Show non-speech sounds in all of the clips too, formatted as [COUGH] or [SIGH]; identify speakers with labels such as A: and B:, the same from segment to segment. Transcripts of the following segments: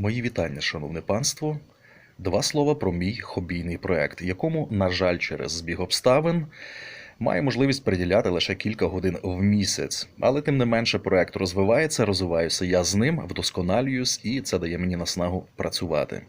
A: Мої вітання, шановне панство. Два слова про мій хобійний проект, якому, на жаль, через збіг обставин маю можливість приділяти лише кілька годин в місяць. Але тим не менше проект розвивається, розвиваюся я з ним, вдосконалююсь, і це дає мені наснагу працювати.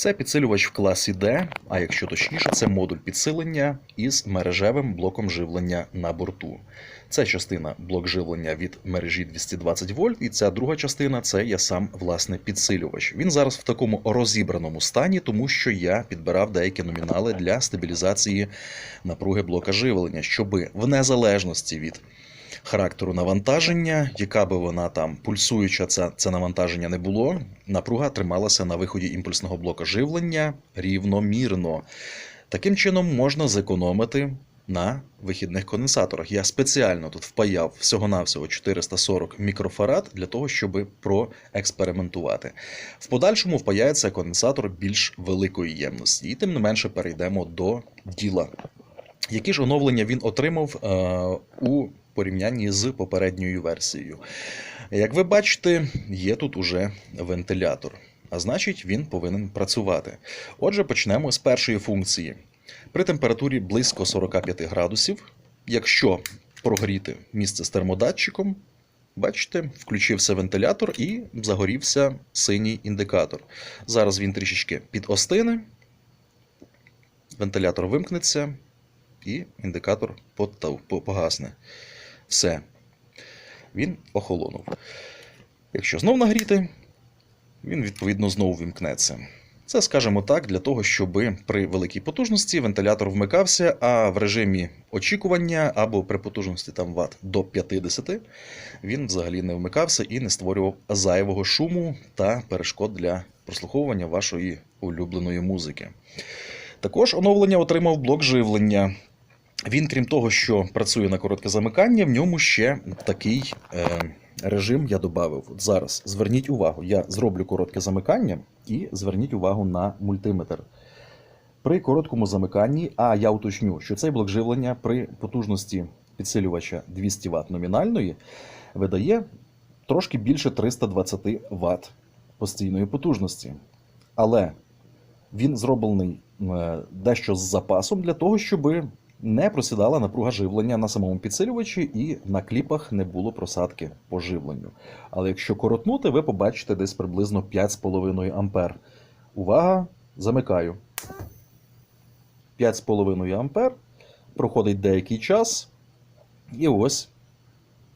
A: Це підсилювач в класі D, а якщо точніше, це модуль підсилення із мережевим блоком живлення на борту. Це частина блок живлення від мережі 220 вольт, і ця друга частина це є сам власне підсилювач. Він зараз в такому розібраному стані, тому що я підбирав деякі номінали для стабілізації напруги блока живлення, щоби в незалежності від характеру навантаження, яка би вона там пульсуюча, це, це навантаження не було. Напруга трималася на виході імпульсного блока живлення рівномірно. Таким чином можна зекономити на вихідних конденсаторах. Я спеціально тут впаяв всього-навсього 440 мікрофарад для того, щоб проекспериментувати. В подальшому впаяється конденсатор більш великої ємності, і тим не менше перейдемо до діла. Які ж оновлення він отримав е, у порівнянні з попередньою версією? Як ви бачите, є тут уже вентилятор, а значить, він повинен працювати. Отже, почнемо з першої функції. При температурі близько 45 градусів, якщо прогріти місце з термодатчиком, бачите, включився вентилятор і загорівся синій індикатор. Зараз він трішечки підостине, вентилятор вимкнеться, і індикатор погасне. Все. Він охолонув. Якщо знов нагріти, він відповідно знову вімкнеться. Це, скажімо так, для того, щоб при великій потужності вентилятор вмикався, а в режимі очікування або при потужності там ват до 50 він взагалі не вмикався і не створював зайвого шуму та перешкод для прослуховування вашої улюбленої музики. Також оновлення отримав блок живлення. Він, крім того, що працює на коротке замикання, в ньому ще такий е, режим я додав. Зараз зверніть увагу, я зроблю коротке замикання і зверніть увагу на мультиметр. При короткому замиканні, а я уточню, що цей блок живлення при потужності підсилювача 200 Вт номінальної видає трошки більше 320 Вт постійної потужності. Але він зроблений е, дещо з запасом для того, щоб не просідала напруга живлення на самому підсилювачі і на кліпах не було просадки по живленню. Але якщо коротнути, ви побачите десь приблизно 5,5 ампер. Увага, замикаю. 5,5 ампер. Проходить деякий час, і ось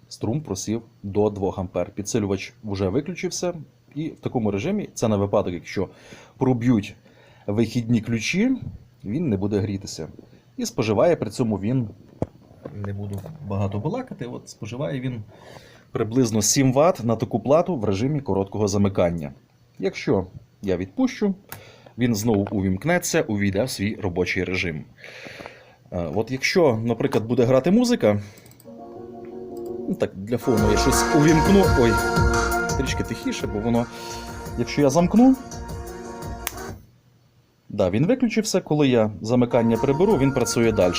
A: струм просів до 2 ампер. Підсилювач вже виключився, і в такому режимі це на випадок, якщо проб'ють вихідні ключі, він не буде грітися. І споживає при цьому він, не буду багато балакати, от споживає він приблизно 7 Вт на таку плату в режимі короткого замикання. Якщо я відпущу, він знову увімкнеться, увійде в свій робочий режим. Е, От якщо, наприклад, буде грати музика, ну так, для фону я щось увімкну. Ой, трішки тихіше, бо воно. Якщо я замкну, Да, він виключився. Коли я замикання приберу, він працює далі.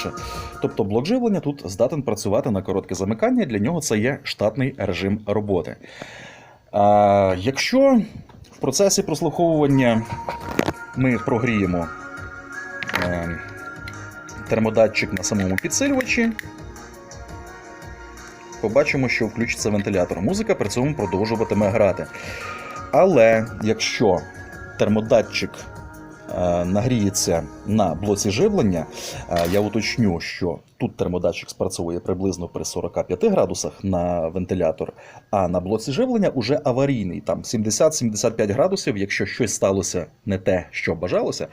A: Тобто блок живлення тут здатен працювати на коротке замикання, для нього це є штатний режим роботи. А, якщо в процесі прослуховування ми прогріємо е, термодатчик на самому підсилювачі, побачимо, що включиться вентилятор. Музика при цьому продовжуватиме грати. Але якщо термодатчик нагріється на блоці живлення, е, я уточню, що тут термодатчик спрацьовує приблизно при 45 градусах на вентилятор, а на блоці живлення уже аварійний, там 70-75 градусів. Якщо щось сталося не те, що бажалося,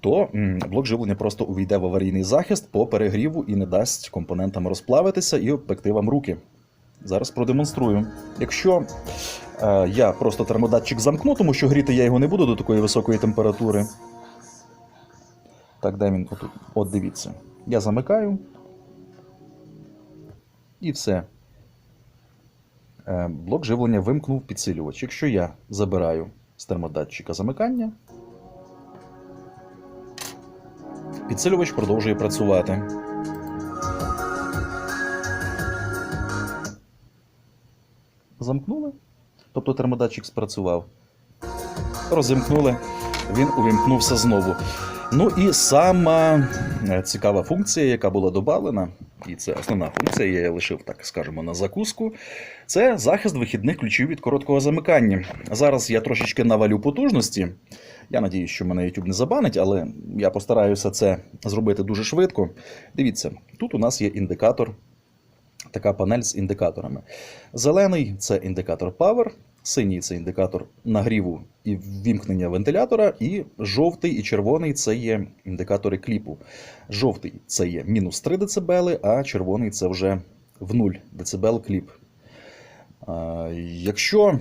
A: то блок живлення просто увійде в аварійний захист по перегріву і не дасть компонентам розплавитися і обпекти вам руки. Зараз продемонструю. Якщо е, я просто термодатчик замкну, тому що гріти я його не буду до такої високої температури. Так, де він отут? От дивіться. Я замикаю. І все. Е, блок живлення вимкнув підсилювач. Якщо я забираю з термодатчика замикання, підсилювач продовжує працювати. Замкнули. Тобто термодатчик спрацював. розімкнули, він увімкнувся знову. Ну і сама е, цікава функція, яка була додана, і це основна функція, я її лишив, так скажемо, на закуску. Це захист вихідних ключів від короткого замикання. Зараз я трошечки навалю потужності. Я надіюсь, що мене YouTube не забанить, але я постараюся це зробити дуже швидко. Дивіться, тут у нас є індикатор, така панель з індикаторами. Зелений це індикатор Power, синій це індикатор нагріву і вімкнення вентилятора, і жовтий і червоний це є індикатори кліпу. Жовтий це є мінус 3 дБ, а червоний це вже в 0 дБ кліп. Якщо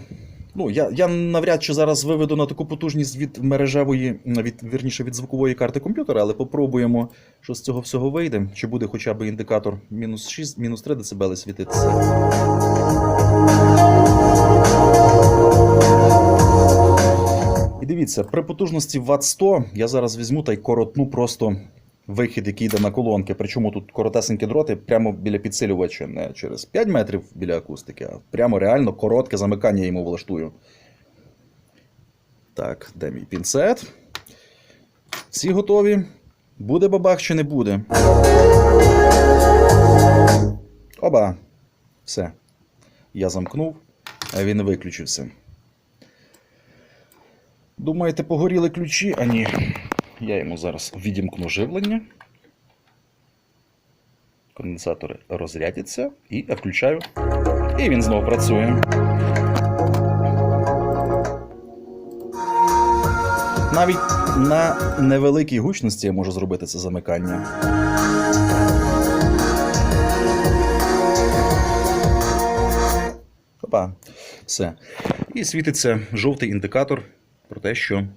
A: Ну, я, я навряд чи зараз виведу на таку потужність від мережевої, від, вірніше, від звукової карти комп'ютера, але попробуємо, що з цього всього вийде. Чи буде хоча б індикатор мінус 6, мінус 3 дБ світитися. І дивіться, при потужності Вт 100 я зараз візьму та й коротну просто вихід, який йде на колонки. Причому тут коротесенькі дроти прямо біля підсилювача, не через 5 метрів біля акустики, а прямо реально коротке замикання йому влаштую. Так, де мій пінцет? Всі готові. Буде бабах чи не буде? Оба. Все. Я замкнув, а він виключився. Думаєте, погоріли ключі? А ні. Я йому зараз відімкну живлення. Конденсатори розрядяться і я включаю. І він знову працює. Навіть на невеликій гучності я можу зробити це замикання. Опа, все. І світиться жовтий індикатор про те, що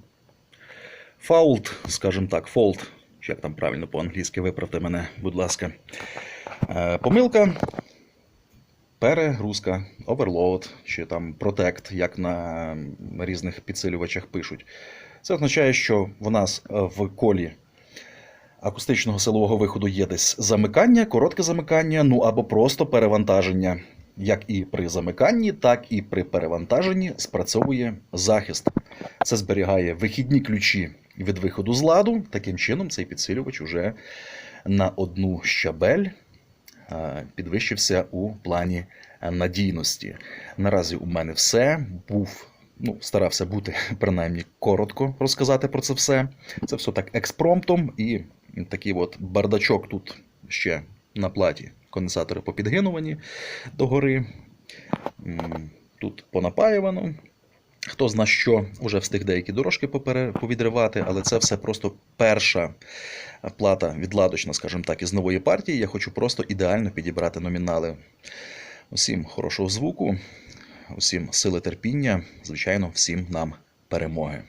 A: fault, скажімо так, чи як там правильно по-англійськи, виправте мене, будь ласка. Е, Помилка, перегрузка, overload, чи там protect, як на різних підсилювачах пишуть. Це означає, що в нас е, в колі акустичного силового виходу є десь замикання, коротке замикання, ну або просто перевантаження. Як і при замиканні, так і при перевантаженні спрацьовує захист. Це зберігає вихідні ключі від виходу з ладу. Таким чином, цей підсилювач уже на одну щабель е, підвищився у плані надійності. Наразі у мене все. Був, ну, старався бути [LAUGHS] принаймні коротко розказати про це все. Це все так експромтом, і такий от бардачок тут ще на платі. Конденсатори попідгинувані догори. Тут понапаювано. Хто зна що вже встиг деякі дорожки повідривати, але це все просто перша плата відладочна, скажімо так, із нової партії. Я хочу просто ідеально підібрати номінали. Усім хорошого звуку, усім сили терпіння, звичайно, всім нам перемоги.